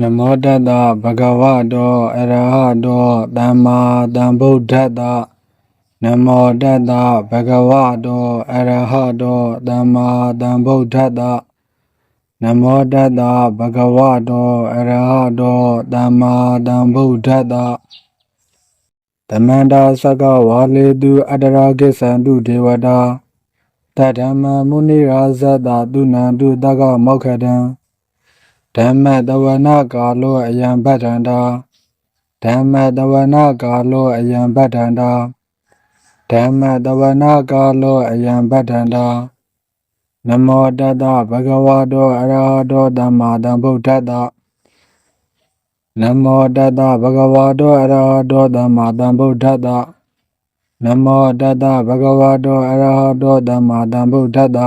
နမောတတ္တဗဂဝတောအရဟတောသမ္မာသမ္ဗုဒ္ဓတ္တနမောတတ္တဗဂဝတောအရဟတောသမ္မာသမ္ဗုဒ္ဓတ္တနမောတတ္တဗဂဝတောအရဟတောသမ္မာသမ္ဗုဒ္ဓတ္တသမန္တာသကဝါလေတုအတ္တရာကိသံတုဒေဝတာတဓမ္မမုနိရာဇတတုနန္တုတက္ကမောက္ခတံ ဓမ္မတဝနာကာလောအယံပဋ္ဌန္တာဓမ္မတဝနာကာလောအယံပဋ္ဌန္တာဓမ္မတဝနာကာလောအယံပဋ္ဌန္တာနမောတတ္တဗဂဝတောအရဟတောသမ္မာသမ္ဗုဒ္ဓတ္တနမောတတ္တဗဂဝတောအရဟတောသမ္မာသမ္ဗုဒ္ဓတ္တနမောတတ္တဗဂဝတောအရဟတောသမ္မာသမ္ဗုဒ္ဓတ္တ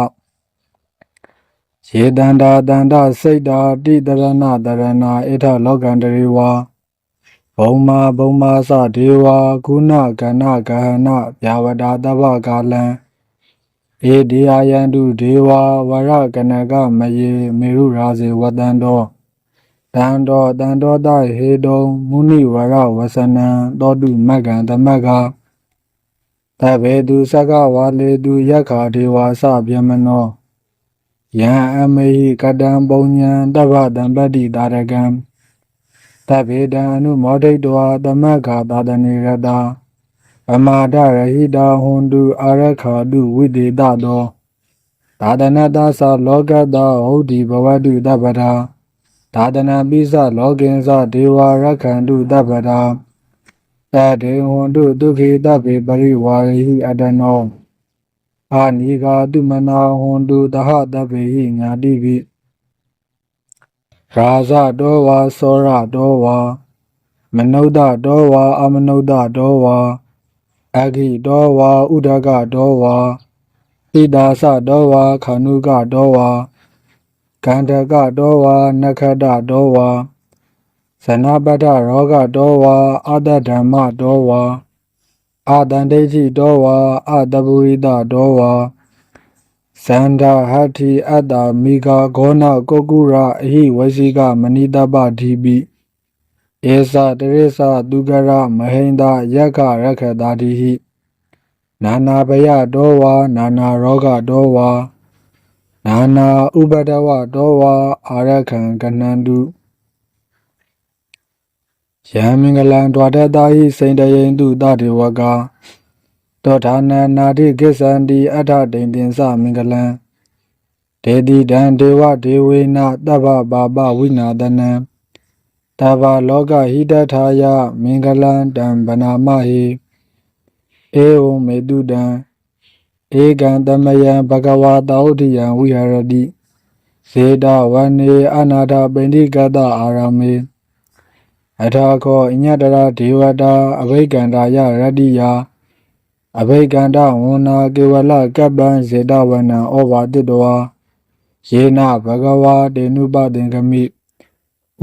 ယေတန္တာတန္တစိတ်တာတိတရဏတရဏဣထလောကန္တရေဝါဘုံမာဘုံမာသဒေဝါကုဏကဏဂဟနဗျာဝတာတဗ္ဗကာလံဧဒီယယန္တုဒေဝါဝရကနကမယေမေရုရာဇေဝတန္တောတန္တောတန္တောတဟေတုံမုနိဝရဝစနံတောတုမက္ကံသမက္ခသဗ္ဗေတုသက္ကဝါလေတုယက္ခာဒေဝါစဗျမနော ယံအမေဟိကတံပုံညံတဗ္ဗတံပတ္တိတာရကံတဗ္ဗေတံအနုမောဒိတဝါသမက္ခာသာတနေရတာပမာဒရဟိတာဟွန်တုအာရခာတုဝိတေတသောသာဒနတသလောကတဟုတ်ဒီဘဝတုတပ္ပတာသာဒနာပိစလောကင်္စဒေဝရခန္တုတပ္ပတာတတေဟွန်တုဒုက္ခိတဗေပရိဝါရိဟိအတနော အာနိဂာတုမနာဟွန်တုတဟတဗ္ဗေဟိညာတိပိရာဇတောဝါသောရတောဝါမနုဿတောဝါအမနုဿတောဝါအဂိတောဝါဥဒကတောဝါဣဒါသတောဝါခဏုကတောဝါကန္တကတောဝါနခတတောဝါဇနပတ္ထရောဂတောဝါအာတဓမ္မတောဝါ အာတန္တိတိတောဝါအတပုရိတတောဝါဇန္ဒဟတ္ထိအတ္တမိဂာဂောနကုက္ကုရအဟိဝစီကမဏိတပဓိပိဧသတရိသသူကရမဟိန္ဒယက္ခရခတာတိဟိနာနာဘယတောဝါနာနာရောဂတောဝါနာနာဥပဒဝတောဝါအာရခံကနန္တု ယံမင်္ဂလံဒွါတတာဟိစိန်တယိန်တုတတေဝကတောဌာနနာတိကိစ္ဆန္တိအထဒိန်တင်္စမင်္ဂလံဒေတိတံဒေဝဒေဝေနတဗ္ဗပါပဝိနာတနံတဗ္ဗလောကဟိတထာယမင်္ဂလံတံဗနာမဟိဧဝံမေတုတံဧကံတမယံဘဂဝါတောဋ္ဌိယံဝိဟရတိဇေတဝနေအနာထပိဋိကတအာရမေ အထာခောအညတရာဒေဝတာအဘိကန္တာယရတ္တိယအဘိကန္တဝန္နာကေဝလကပ္ပံဇေတဝနံဩဝါတိတဝါယေနဘဂဝါတေနုပသင်္ကမိ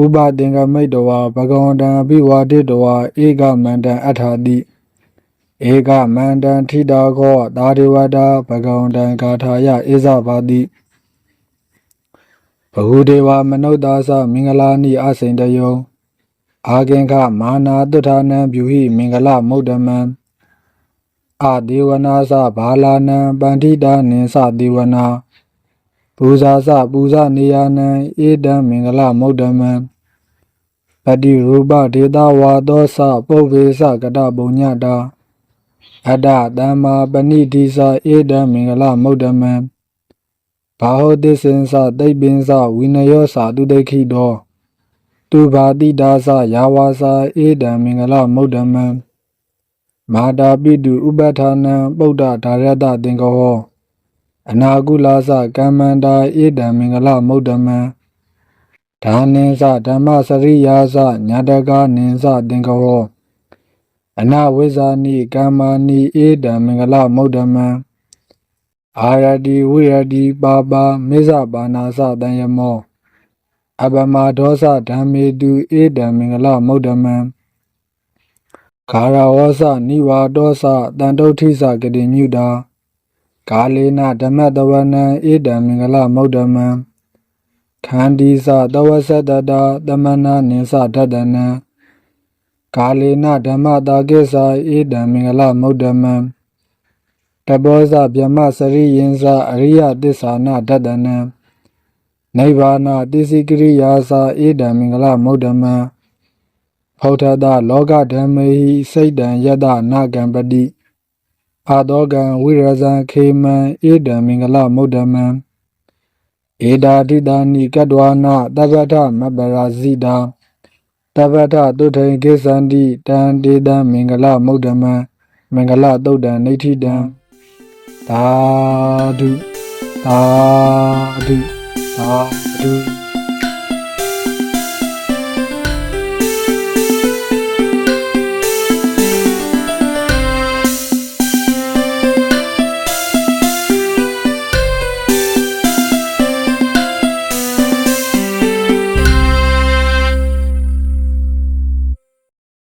ဥပသင်္ကမိတဝါဘဂဝန္တံအပိဝါတိတဝါဧကမန္တံအထာတိဧကမန္တံထိတာခောသာဒေဝတာဘဂဝန္တံဂါထာယဧဇဘာတိဘဟုဒေဝမနုဿာသမင်္ဂလာနိအစိန်တယော အာကင်္ခမာနာတုထာနံပြုဟိမင်္ဂလမုဒ္ဓမံအဒေဝနာသဘာလာနံပန္တိတာနိသဒေဝနာပူဇာသပူဇာနေယနံဧတံမင်္ဂလမုဒ္ဓမံပတိရူပဒေတာဝါသောသပုဗ္ဗေသကတပုံညတာအတ္တတမ္မာပဏိတိသဧတံမင်္ဂလမုဒ္ဓမံဘာဟောတိစင်္စသိပ္ပင်္စဝိနယောသတုတိခိတော သူဘာတိဒါသယာဝါစာဧတံမင်္ဂလမုဒ္ဓမံမာတာပိတုဥပဌာနံပုဒ္ဒဒါရတသင်္ကဟောအနာကုလာသကမ္မန္တာဧတံမင်္ဂလမုဒ္ဓမံဒါနိသဓမ္မစရိယာသညာတကနိသသင်္ကဟောအနဝိဇာနိကာမာနိဧတံမင်္ဂလမုဒ္ဓမံအာရတိဝိရတိပါပါမေဇပါနာသတံယမော အပမဒောသဓမ္မေတုဧတံမင်္ဂလမုဒ္ဓမံခါရဝောသနိဝါဒောသတန်တုဋ္ဌိသကတိမြုတာကာလေနဓမ္မတဝနံဧတံမင်္ဂလမုဒ္ဓမံခန္ဒီစတဝဆတတတမနာနိသတတနံကာလေနဓမ္မတာကိစ္ဆာဧတံမင်္ဂလမௌဒ္ဓမံတဘောဇဗြဟ္မစရိယင်္စအရိယတစ္ဆာနတတနံ နိဗ္ဗာနတိစိကရိယာစာဧတံမင်္ဂလမௌဒ္ဓမံဖောထတလောကဓမ္မေဟိစိတ်တံယတနာကံပတိအာတောကံဝိရဇံခေမံဧတံမင်္ဂလမௌဒ္ဓမံဧတာတိတာနိကတ္တဝနာတပ္ပထမပ္ပရာဇိတာတပ္ပထတုထိန်ကိသန္တိတံတေတံမင်္ဂလမௌဒ္ဓမံမင်္ဂလတုတ်တံနေဋ္ဌိတံသာဓုသာဓု သာဓု